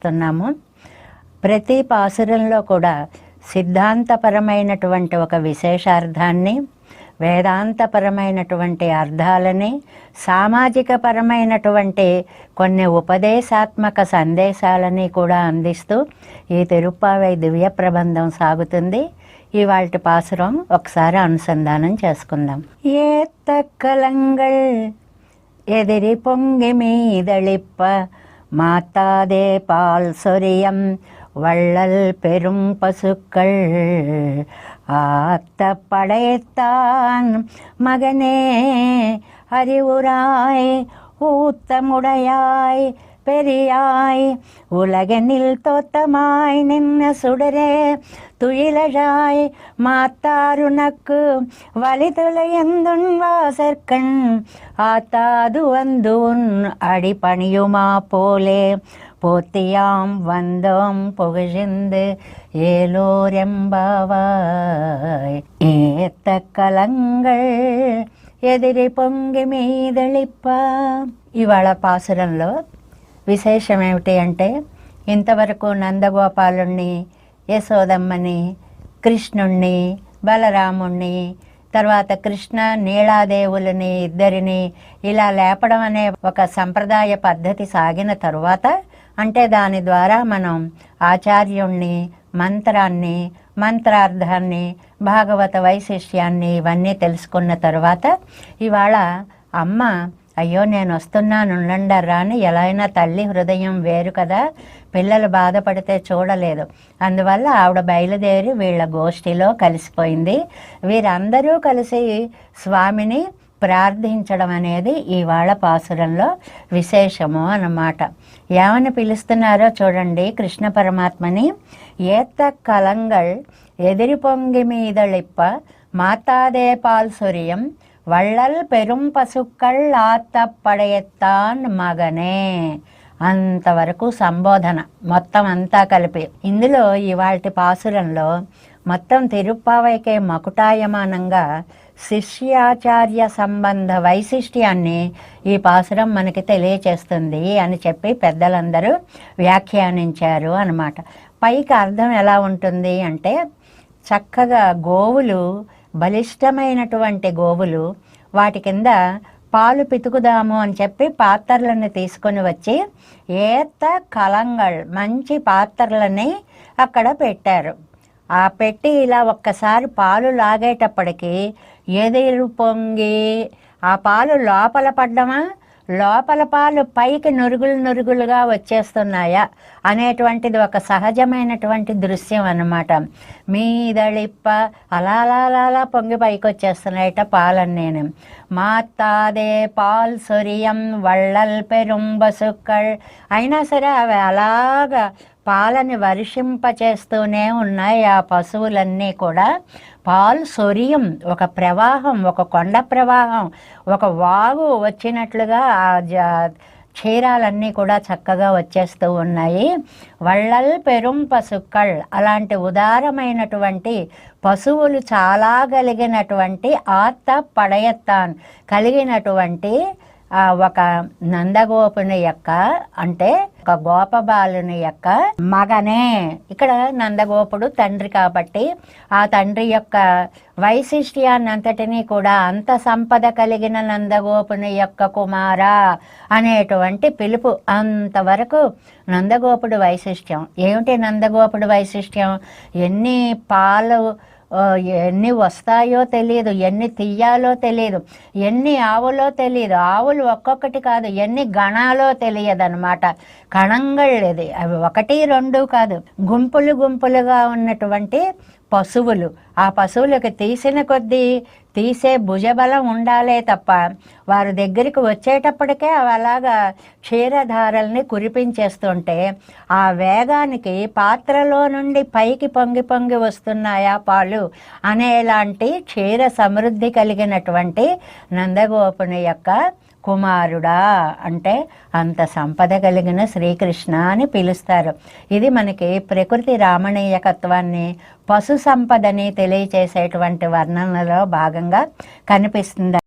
చేస్తున్నాము ప్రతి పాసురంలో కూడా సిద్ధాంతపరమైనటువంటి ఒక విశేషార్థాన్ని వేదాంతపరమైనటువంటి అర్థాలని సామాజిక పరమైనటువంటి కొన్ని ఉపదేశాత్మక సందేశాలని కూడా అందిస్తూ ఈ తిరుప్పావై దివ్య ప్రబంధం సాగుతుంది. ఇవాళ పాసురం ఒకసారి అనుసంధానం చేసుకుందాం. ఏ తక్కలంగల్ ఎదిరి పొంగి మీదళిప్ప மாத்தாதே பால் சொரியம். வள்ளல் பெரும் பசுக்கள் ஆத்த படைத்தான். மகனே அறிவுராய் ஊத்தமுடையாய் பெரியாய் உலகனில் தோத்தமாய் நின்ன சுடரே துயிலழாய் மாத்தாருனக்கு வலிதுளையந்துன் வாசற்கண் ஆத்தாது வந்து உன் அடி பணியுமா போலே போத்தியாம் வந்தோம் புகழ்ந்து ஏலோரெம்பாவாய் ஏத்த கலங்கள் ఎదిరి పొంగి మీదళిప్ప ఇవాళ పాసురంలో విశేషం ఏమిటి అంటే ఇంతవరకు నందగోపాలుణ్ణి యశోదమ్మని కృష్ణుణ్ణి బలరాముణ్ణి తర్వాత కృష్ణ నీళాదేవులని ఇద్దరిని ఇలా లేపడం అనే ఒక సంప్రదాయ పద్ధతి సాగిన తరువాత అంటే దాని ద్వారా మనం ఆచార్యుణ్ణి మంత్రాన్ని మంత్రార్థాన్ని భాగవత వైశిష్యాన్ని ఇవన్నీ తెలుసుకున్న తరువాత ఇవాళ అమ్మ అయ్యో నేను వస్తున్నాను ఉండండర్రా అని ఎలా అయినా తల్లి హృదయం వేరు కదా. పిల్లలు బాధపడితే చూడలేదు. అందువల్ల ఆవిడ బయలుదేరి వీళ్ళ గోష్ఠిలో కలిసిపోయింది. వీరందరూ కలిసి స్వామిని ప్రార్థించడం అనేది ఇవాళ పాసురంలో విశేషము అన్నమాట. ఏమని పిలుస్తున్నారో చూడండి. కృష్ణ పరమాత్మని ఏత్త కలంగల్ ఎదిరి పొంగి మీదళిప్ప మాతాదే పాల్ సుర్యం వళ్ళల్ పెరుం పసుక్కల్ ఆత్త మగనే అంతవరకు సంబోధన మొత్తం అంతా కలిపి. ఇందులో ఇవాటి పాసురంలో మొత్తం తిరుప్పావైకే మకుటాయమానంగా శిష్యాచార్య సంబంధ వైశిష్ట్యాన్ని ఈ పాసురం మనకి తెలియచేస్తుంది అని చెప్పి పెద్దలందరూ వ్యాఖ్యానించారు అన్నమాట. పైకి అర్థం ఎలా ఉంటుంది అంటే చక్కగా గోవులు బలిష్టమైనటువంటి గోవులు వాటి కింద పాలు పితుకుదాము అని చెప్పి పాత్రలను తీసుకొని వచ్చి ఏత కలంగల్ మంచి పాత్రలని అక్కడ పెట్టారు. ఆ పెట్టి ఇలా ఒక్కసారి పాలు లాగేటప్పటికి ఎదురు పొంగి ఆ పాలు లోపల పడ్డమా? లోపల పాలు పైకి నురుగులు నురుగులుగా వచ్చేస్తున్నాయా అనేటువంటిది ఒక సహజమైనటువంటి దృశ్యం అన్నమాట. మీదళిప్ప అలా అలా అలా అలా పొంగి పైకి వచ్చేస్తున్నాయట పాలని నేను మాతాదే పాల్ సొరియం వళ్ళల్ పెరుంబసుక్కళ్ అయినా సరే అవి అలాగా పాలని వర్షింపచేస్తూనే ఉన్నాయి ఆ పశువులన్నీ కూడా. పాలు సొరియం ఒక ప్రవాహం ఒక కొండ ప్రవాహం ఒక వాగు వచ్చినట్లుగా ఆ జ క్షీరాలన్నీ కూడా చక్కగా వచ్చేస్తూ ఉన్నాయి. వళ్ళల్ పెరుం పసుక్కల్ అలాంటి ఉదారమైనటువంటి పశువులు చాలా కలిగినటువంటి ఆత్త పడయత్తాన్ కలిగినటువంటి ఒక నందగోపుని యొక్క అంటే ఒక గోపబాలుని యొక్క మగనే. ఇక్కడ నందగోపుడు తండ్రి కాబట్టి ఆ తండ్రి యొక్క వైశిష్ట్యాన్నంతటినీ కూడా అంత సంపద కలిగిన నందగోపుని యొక్క కుమార అనేటువంటి పిలుపు. అంతవరకు నందగోపుడు వైశిష్ట్యం. ఏమిటి నందగోపుడు వైశిష్ట్యం? ఎన్ని పాలు ఎన్ని వస్తాయో తెలియదు ఎన్ని తీయాలో తెలియదు ఎన్ని ఆవులో తెలియదు ఆవులు ఒక్కొక్కటి కాదు ఎన్ని గణాలో తెలియదు అనమాట కణంగళ్ళది అవి ఒకటి రెండు కాదు. గుంపులు గుంపులుగా ఉన్నటువంటి పశువులు. ఆ పశువులకు తీసిన కొద్దీ తీసే భుజబలం ఉండాలే తప్ప వారి దగ్గరికి వచ్చేటప్పటికే అవి అలాగా క్షీరధారల్ని కురిపించేస్తుంటే ఆ వేగానికి పాత్రలో నుండి పైకి పొంగి పొంగి వస్తున్నాయా పాలు అనేలాంటి క్షీర సమృద్ధి కలిగినటువంటి నందగోపుని యొక్క కుమారుడా అంటే అంత సంపద కలిగిన శ్రీకృష్ణ అని పిలుస్తారు. ఇది మనకి ప్రకృతి రామణీయకత్వాన్ని పశు సంపదని తెలియచేసేటువంటి వర్ణనలో భాగంగా కనిపిస్తుంది.